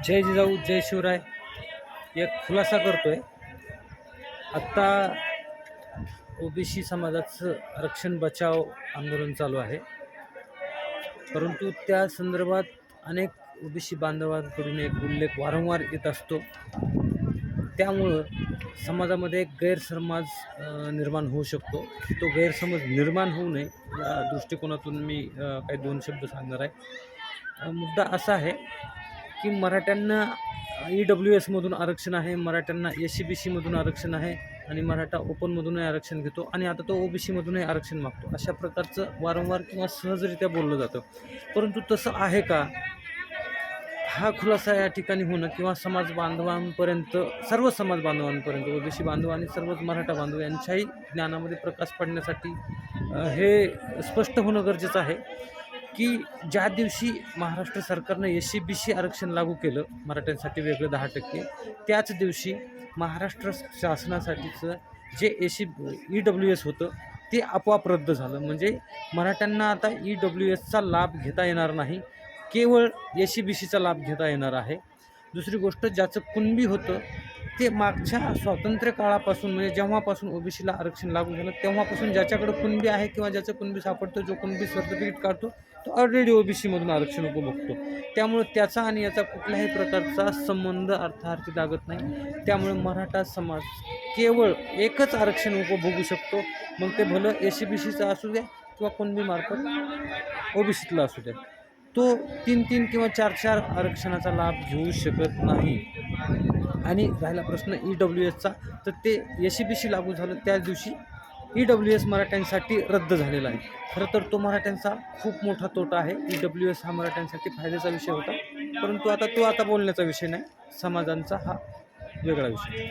जय जिजाऊ जय शिवराय. एक खुलासा करतो आहे आत्ता ओबीसी समाजाचं आरक्षण बचाव आंदोलन चालू आहे. परंतु त्या संदर्भात अनेक ओबीसी बांधवांकडून एक उल्लेख वारंवार येत असतो. त्यामुळं समाजामध्ये एक गैरसमज निर्माण होऊ शकतो. तो गैरसमज निर्माण होऊ नये या दृष्टिकोनातून मी काही दोन शब्द सांगणार आहे. मुद्दा असा आहे की मराठ्यांना ई डब्ल्यू एसमधून आरक्षण आहे मराठ्यांना एस सी बी सीमधून आरक्षण आहे आणि मराठा ओपनमधूनही आरक्षण घेतो आणि आता तो ओ बी सीमधूनही आरक्षण मागतो. अशा प्रकारचं वारंवार किंवा सहजरित्या बोललं जातं. परंतु तसं आहे का? हा खुलासा या ठिकाणी होणं किंवा समाज बांधवांपर्यंत सर्व समाज बांधवांपर्यंत ओबीसी बांधव आणि सर्वच मराठा बांधव यांच्याही ज्ञानामध्ये प्रकाश पडण्यासाठी हे स्पष्ट होणं गरजेचं आहे. की ज्या दिवशी महाराष्ट्र सरकारनं एस सी बी सी आरक्षण लागू केलं मराठ्यांसाठी वेगळं दहा टक्के त्याच दिवशी महाराष्ट्र शासनासाठीचं जे A C E W S होतं ते आपोआप रद्द झालं. म्हणजे मराठ्यांना आता ई डब्ल्यू एसचा लाभ घेता येणार नाही. केवळ ए सी बी सीचा लाभ घेता येणार आहे. दुसरी गोष्ट ज्याचं कुणबी होतं ते मागच्या स्वातंत्र्य काळापासून म्हणजे जेव्हापासून ओबीसीला आरक्षण लागू झालं तेव्हापासून ज्याच्याकडे कुणबी आहे किंवा ज्याचं कुणबी सापडतो जो कुणबी सर्टिफिकेट काढतो तो ऑलरेडी ओबीसीमधून आरक्षण उपभोगतो त्यामुळे त्याचा आणि याचा कुठल्याही प्रकारचा संबंध अर्थार्थी लागत नाही. त्यामुळे मराठा समाज केवळ एकच आरक्षण उपभोगू शकतो. मग ते भलं ए सी बी सीचं असू द्या किंवा कोणबी मार्फत ओबीसीतला असू द्या. तो तीन तीन किंवा चार चार आरक्षणाचा लाभ घेऊ शकत नाही. आणि राहिला प्रश्न ई डब्ल्यू एसचा तर ते एस सी बी सी लागू झालं त्याच दिवशी ई डब्ल्यू एस मराठ्यांसाठी रद्द झालेला आहे. खरं तर तो मराठ्यांचा खूप मोठा तोटा आहे. ई डब्ल्यू एस हा मराठ्यांसाठी फायद्याचा विषय होता. परंतु आता तो आता बोलण्याचा विषय नाही. समाजांचा हा वेगळा विषय.